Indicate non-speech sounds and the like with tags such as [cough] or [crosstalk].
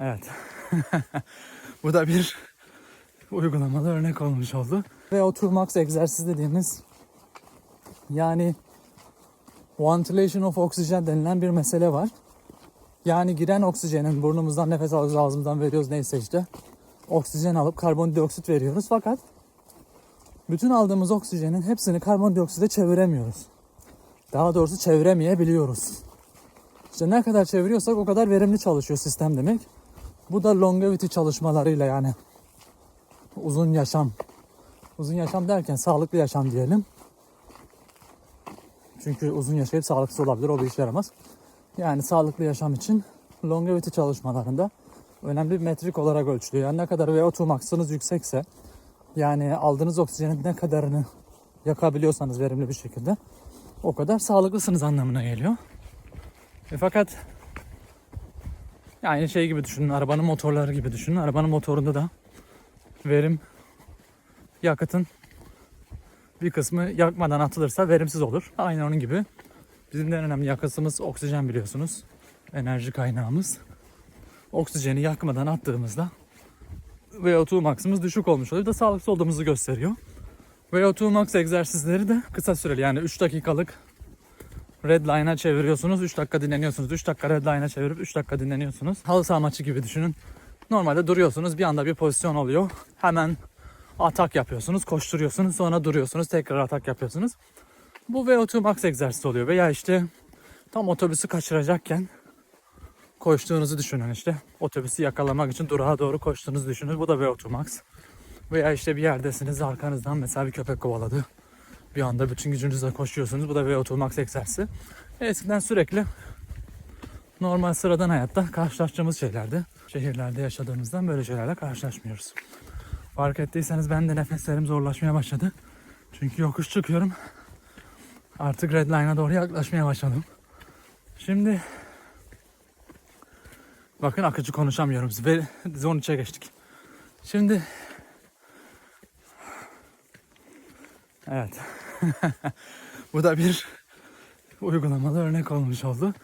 Evet. [laughs] Bu da bir uygulamalı örnek olmuş oldu. Ve oturmax egzersiz dediğimiz yani ventilation of oxygen denilen bir mesele var. Yani giren oksijenin burnumuzdan nefes alıyoruz, ağzımızdan veriyoruz neyse işte. Oksijen alıp karbondioksit veriyoruz fakat bütün aldığımız oksijenin hepsini karbondioksite çeviremiyoruz. Daha doğrusu çeviremeyebiliyoruz. İşte ne kadar çeviriyorsak o kadar verimli çalışıyor sistem demek. Bu da longevity çalışmalarıyla yani uzun yaşam. Uzun yaşam derken sağlıklı yaşam diyelim. Çünkü uzun yaşayıp sağlıksız olabilir o bir işe yaramaz. Yani sağlıklı yaşam için longevity çalışmalarında önemli bir metrik olarak ölçülüyor. Yani ne kadar VO2 maksınız yüksekse yani aldığınız oksijenin ne kadarını yakabiliyorsanız verimli bir şekilde o kadar sağlıklısınız anlamına geliyor. E fakat yani şey gibi düşünün, arabanın motorları gibi düşünün. Arabanın motorunda da verim yakıtın bir kısmı yakmadan atılırsa verimsiz olur. Aynı onun gibi. Bizim de en önemli yakıtımız oksijen biliyorsunuz. Enerji kaynağımız. Oksijeni yakmadan attığımızda VO2 maksimumuz düşük olmuş oluyor. Da sağlıksız olduğumuzu gösteriyor. VO2 max egzersizleri de kısa süreli yani 3 dakikalık red line'a çeviriyorsunuz. 3 dakika dinleniyorsunuz. 3 dakika red line'a çevirip 3 dakika dinleniyorsunuz. Halı saha maçı gibi düşünün. Normalde duruyorsunuz. Bir anda bir pozisyon oluyor. Hemen atak yapıyorsunuz. Koşturuyorsunuz. Sonra duruyorsunuz. Tekrar atak yapıyorsunuz. Bu VO2 max egzersizi oluyor. Veya işte tam otobüsü kaçıracakken koştuğunuzu düşünün işte. Otobüsü yakalamak için durağa doğru koştuğunuzu düşünün. Bu da VO2 max. Veya işte bir yerdesiniz arkanızdan mesela bir köpek kovaladı. Bir anda bütün gücünüzle koşuyorsunuz. Bu da VO2 max egzersizi. Eskiden sürekli normal sıradan hayatta karşılaştığımız şeylerdi. Şehirlerde yaşadığımızdan böyle şeylerle karşılaşmıyoruz. Fark ettiyseniz ben de nefeslerim zorlaşmaya başladı. Çünkü yokuş çıkıyorum. Artık red line'a doğru yaklaşmaya başladım. Şimdi bakın akıcı konuşamıyorum. Ve zone 3'e geçtik. Şimdi Evet. [laughs] Bu da bir uygulamalı örnek olmuş oldu.